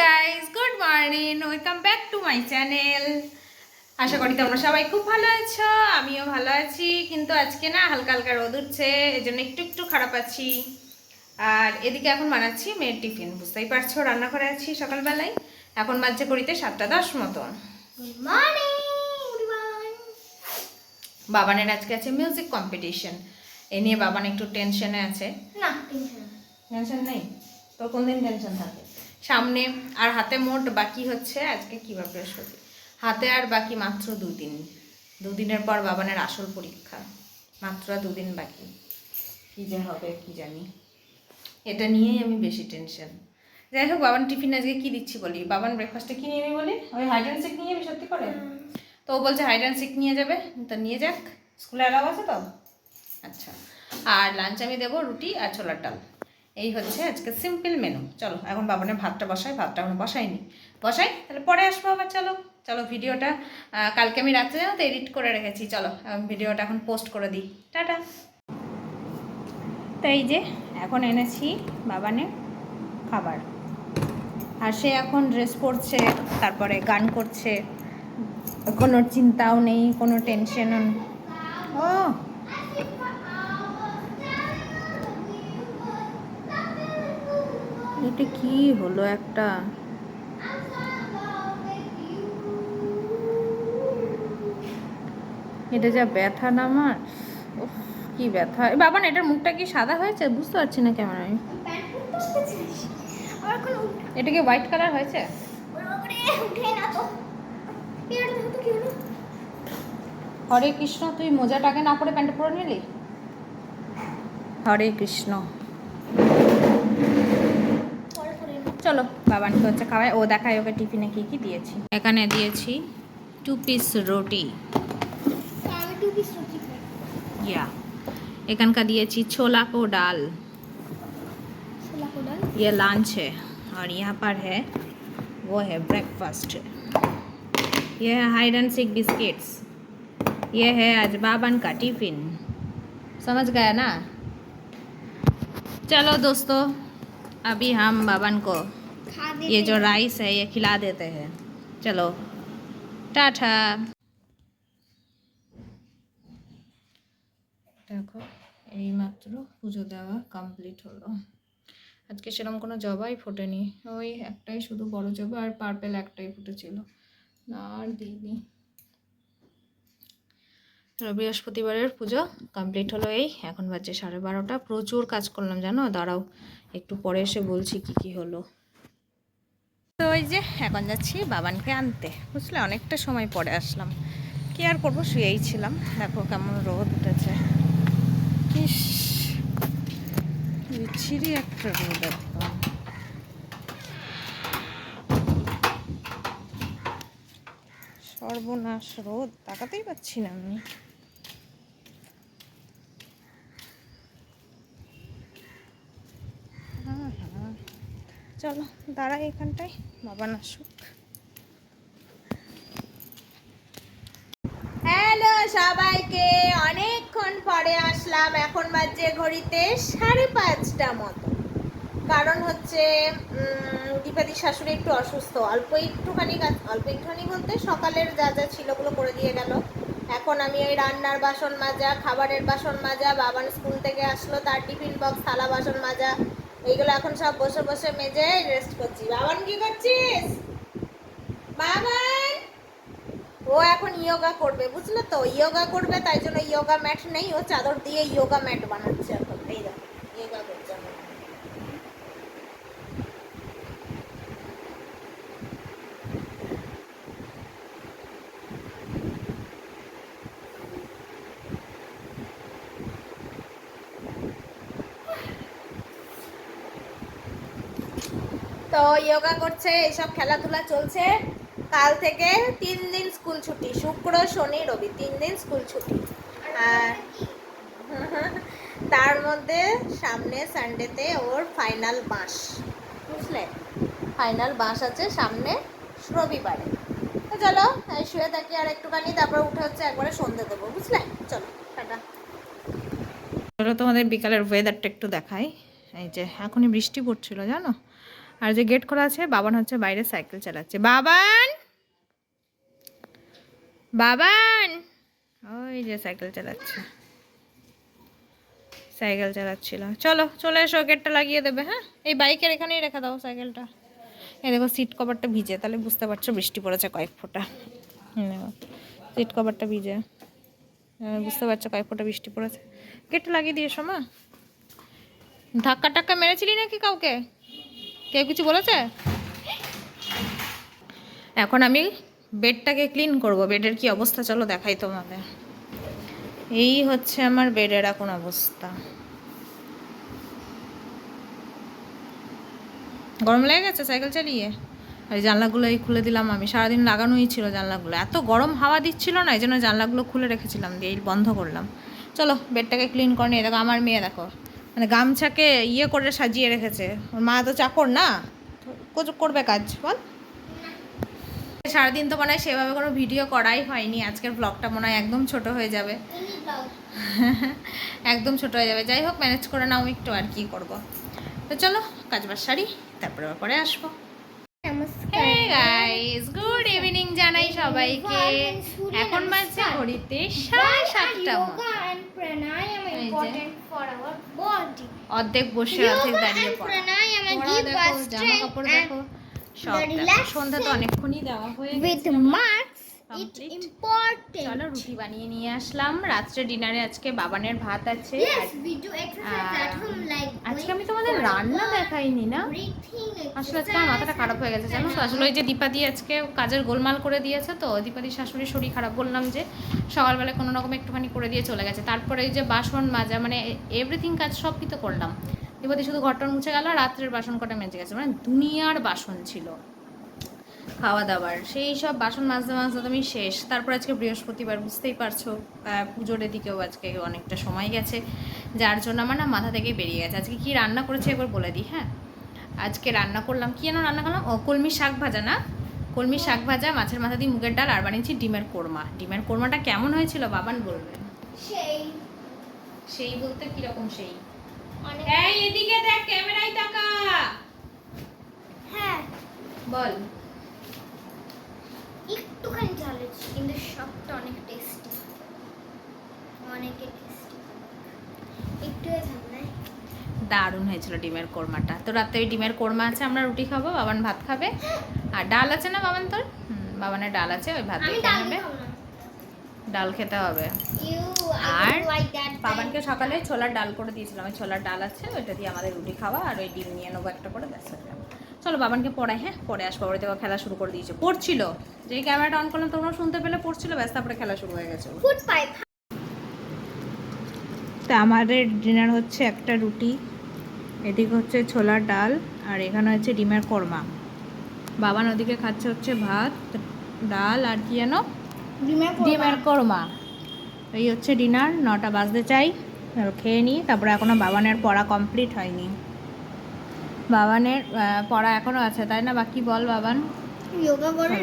Guys good morning welcome back to my channel আশা করি তোমরা সবাই খুব ভালো আছো আমিও ভালো আছি। কিন্তু আজকে না হালকা হালকা রোদ উঠছে এই জন্য একটু একটু খারাপ আছি। আর এদিকে এখন বানাচ্ছি মেয়ের টিফিন বুঝতেই পারছ রান্না করে আছি সকালবেলায়। এখন বাজছে করিতে সাতটা দশ মতন. বাবানের আজকে আছে মিউজিক কম্পিটিশন এ নিয়ে বাবান একটু টেনশনে আছে। না টেনশন টেনশন নেই? তোর কোন দিন টেনশন থাকে? সামনে আর হাতে মোট বাকি হচ্ছে আজকে কিবা বৃহস্পতি? হাতে আর বাকি মাত্র দুদিন। দুদিনের পর বাবানের আসল পরীক্ষা। মাত্র আর দুদিন বাকি। কী যে হবে কি জানি। এটা নিয়েই আমি বেশি টেনশন যাই হোক বাবান টিফিন আজকে কী দিচ্ছি বলি? বাবান ব্রেকফাস্টে কী নিয়ে নেবে বলি? ওই হাইড অ্যান্ড সিক নিয়ে যাবি সত্যি করে? তো ও বলছে হাইড অ্যান্ড সিক নিয়ে যাবে। তো নিয়ে যাক। স্কুলে অ্যালাউ আছে তো? আচ্ছা। আর লাঞ্চ আমি দেবো রুটি আর ছোলার ডাল। এই হচ্ছে আজকে সিম্পল মেনু চলো, এখন বাবানের ভাতটা বসাই, ভাতটা এখন বসাইনি। বসাই, তাহলে পরে আসব আবার, চলো। চলো, ভিডিওটা কালকে আমি রাত্রে জানো তো এডিট করে রেখেছি, চলো ভিডিওটা এখন পোস্ট করে দিই। টাটা। তো এই যে, এখন এনেছি বাবানের খাবার। আর সে এখন ড্রেস পরছে, তারপরে গান করছে। কোনো চিন্তাও নেই, কোনো টেনশনও ও এটা কি হলো একটা? এটা যা ব্যথা না আমার? কি ব্যথা। বাবা না, এটার মুখটা কি সাদা হয়েছে? বুঝতে পারছি না কেমন আমি। এটা কি হোয়াইট কালার হয়েছে? হরে কৃষ্ণ, তুই মোজাটাকে না পরে প্যান্ট পরে নিলি? হরে কৃষ্ণ পরে পরে নে। চলো বাবানকে হচ্ছে খাওয়াই ও দেখায় ওকে টিফিনে কি কি দিয়েছি এখানে দিয়েছি টু পিস রুটি আমি টু পিস রুটি খাই या এখানকার দিয়েছি छोला को डाल ছোলা কোডাল ये लंच है और यहाँ पर है वो है ब्रेकफास्ट ये है हाइड एंड सिक बिस्किट्स ये है आज बाबन का टिफिन समझ गया ना चलो दोस्तों अभी हम बाबन को খা দে ये जो राइस है ये खिला देते हैं चलो टाटा দেখো এইমাত্র পুজো দেওয়া কমপ্লিট হলো আজকে সেরকম কোনো জবাই ফোটেনি ওই একটাই শুধু বড় জবা আর পার্পেল একটাই ফুটেছিল না আর দিইনি তো বৃহস্পতিবারের পুজো কমপ্লিট হলো এই। এখন বাজছে সাড়ে বারোটা। প্রচুর কাজ করলাম, জানো? দাঁড়াও, একটু পরে এসে বলছি কি কি হলো। তো ওই যে, এখন যাচ্ছি বাবানকে আনতে। বুঝলে, অনেকটা সময় পরে আসলাম। কি আর করব? শুয়েই ছিলাম। দেখো কেমন রোদ উঠেছে। ইস, বিচ্ছিরি একটা রোদ সর্বনাশ রোদ, তাকাতেই পাচ্ছি না আমি। চলো দাঁড়াই এখানটায় বাবা আসুক। হ্যালো সবাইকে অনেকক্ষণ পরে আসলাম এখন বাজে ঘড়িতে সাড়ে পাঁচটা মতো। কারণ হচ্ছে উম, দীপাদির শাশুড়ি একটু অসুস্থ অল্প একটুখানি অল্প একটুখানি বলতে সকালের যা যা ছিল ওগুলো করে দিয়ে গেল। এখন আমি ওই রান্নার বাসন মাজা খাবারের বাসন মাজা বাবান স্কুল থেকে আসলো তার টিফিন বক্স থালা বাসন মাজা এইগুলো এখন সব বসে বসে মেজে রেস্ট করছি। বাবান, কি করছিস? বাবান! ও এখন ইয়োগা করবে, বুঝলে তো? ইয়োগা করবে, তাই জন্য ইয়োগা ম্যাট নেই। ও চাদর দিয়ে ইয়োগা ম্যাট বানাচ্ছে এখন। এই দেখো ইয়োগা করছে এখন। তো যোগা করছে এইসব খেলাধুলা চলছে। কাল থেকে তিন দিন স্কুল ছুটি, শুক্র, শনি, রবি, তিন দিন স্কুল ছুটি। আর তার মধ্যে সামনে সানডেতে ওর ফাইনাল বাঁশ, বুঝলে? ফাইনাল বাঁশ আছে সামনে রবিবারে। তো চলো শুয়ে থাকি আর একটুখানি, তারপর উঠে হচ্ছে একবারে সন্ধে দেবো, বুঝলে? চলো, টাটা। চলো তোমাদের বিকালের ওয়েদারটা একটু দেখাই। এই যে, এখনই বৃষ্টি পড়ছিল, জানো? আর যে গেট খোলা আছে, বাবান হচ্ছে বাইরে সাইকেল চালাচ্ছে। বাবান! বাবান! ওই যে সাইকেল চালাচ্ছে। সাইকেল চালাচ্ছিল। চলো, চলে এসো, গেটটা লাগিয়ে দেবে হ্যাঁ? এই বাইকের এখানেই রেখে দাও সাইকেলটা। এই দেখো, সিট কভারটা ভিজে। তাহলে বুঝতে পারছ, বৃষ্টি পড়েছে কয়েক ফোঁটা। সিট কভারটা ভিজে। বুঝতে পারছ, কয়েক ফোঁটা বৃষ্টি পড়েছে। গেটটা লাগিয়ে দিয়েছ, মা? ধাক্কা টাক্কা মেরেছিলি নাকি কাউকে? কেউ কিছু বলেছে? এখন আমি বেডটাকে ক্লিন করব। বেডের কি অবস্থা চলো দেখাই তোমাদের। এই হচ্ছে আমার বেডের এখন অবস্থা। গরম লেগে গেছে সাইকেল চালিয়ে? আর জানলাগুলো এই খুলে দিলাম আমি। সারাদিন লাগানোই ছিল জানলাগুলো। এত গরম হাওয়া দিচ্ছিল না এই জন্য জানলাগুলো খুলে রেখেছিলাম দিয়ে বন্ধ করলাম। চলো বেডটাকে ক্লিন করে নিয়ে, দেখো আমার মেয়ে দেখো। মানে গামছাকে ইয়ে করে সাজিয়ে রেখেছে। ওর মা তো চাকর না? করবে কাজ বল। সারাদিন তো মনে হয় সেভাবে কোনো ভিডিও করাই হয়নি। আজকের ব্লগটা মনে হয় একদম ছোট হয়ে যাবে। একদম ছোট হয়ে যাবে। যাই হোক ম্যানেজ করে নাও একটু আর কি করব। তো চলো কাজবাজ সারি তারপরে পরে আসব। গাইস গুড ইভিনিং জানাই সবাইকে। এখন বাজছে ঘড়িতে সাড়ে সাতটা অর্ধেক বসে আছে দাঁড়িয়ে পড়ে। না দেখো সব সন্ধ্যা তো অনেকক্ষণই দেওয়া হয়ে গেছে। It's চলো রুটি বানিয়ে নিয়ে আসলাম। রাত্রে ডিনারে আজকে বাবানের ভাত আছে। আজকে আমি তোমাদের রান্না দেখাইনি না? আসলে আজকে আমার মাথাটা খারাপ হয়ে গেছে জানো তো? আসলে ওই যে দীপাদি আজকে কাজের গোলমাল করে দিয়েছে তো দীপাদি শাশুড়ির শরীর খারাপ বললাম যে সকালবেলা কোনো রকম একটুখানি করে দিয়ে চলে গেছে। তারপরে এই যে বাসন মাজা মানে এভরিথিং কাজ সব কিছু করলাম। দীপাদি শুধু ঘরটা মুছে গেল রাত্রের বাসন কটা মেজে গেছে। মানে দুনিয়ার বাসন ছিল। খাওয়া দাওয়ার সেই সব বাসন মাজতে মাজতে তুমি শেষ। তারপর আজকে বৃহস্পতিবার বুঝতেই পারছ। পুজোর এদিকেও আজকে অনেকটা সময় গেছে। যার জন্য আমার না মাথা থেকে বেরিয়ে গেছে। আজকে কি রান্না করেছি একবার বলে দিই হ্যাঁ? আজকে রান্না করলাম কি যেন রান্না করলাম? ও কলমি শাক ভাজা না? কলমি শাক ভাজা মাছের মাথা দিয়ে মুগের ডাল আর বানিয়েছি ডিমের কোরমা। ডিমের কোরমাটা কেমন হয়েছিল বাবান বলবেন সেই। সেই বলতে কীরকম সেই? এই এদিকে দেখ ক্যামেরায় তাকা। হ্যাঁ। বল একটুখানি ঝাল হয়েছে কিন্তু সবটা অনেক টেস্টি অনেক টেস্টি একটু দারুণ হয়েছিল ডিমের কোরমাটা। তো রাতে ওই ডিমের কোরমা আছে আমরা রুটি খাব বাবান ভাত খাবে। আর ডাল আছে না বাবান তোর? বাবানের ডাল আছে ওই ভাত দিয়ে ডাল নেবে ডাল খেতে হবে। আর বাবানকে সকালে ছোলার ডাল করে দিয়েছিলাম। ওই ছোলার ডাল আছে ওইটা দিয়ে আমাদের রুটি খাওয়া আর ওই ডিম নিয়ে নেব একটা করে ব্যাস হয়ে যাবে। চলো বাবানকে পড়াই হ্যাঁ? পরে আসব বাড়িতে খেলা শুরু করে দিয়েছে। পড়ছিল? যেই ক্যামেরাটা অন করলাম তোমরা শুনতে পেলে পড়ছিল ব্যাস তারপরে খেলা শুরু হয়ে গেছে। তা আমাদের ডিনার হচ্ছে একটা রুটি এদিকে হচ্ছে ছোলার ডাল আর এখানে হচ্ছে ডিমের কোরমা। বাবান ওদিকে খাচ্ছে হচ্ছে ভাত ডাল আর কি যেন? ডিমের ডিমের কোরমা। এই হচ্ছে ডিনার নটা বাজতে চাই খেয়ে নিই তারপরে এখনও বাবানের পড়া কমপ্লিট হয়নি। বাবানের পড়া এখনও আছে তাই না? বাকি বল বাবান। যোগা করে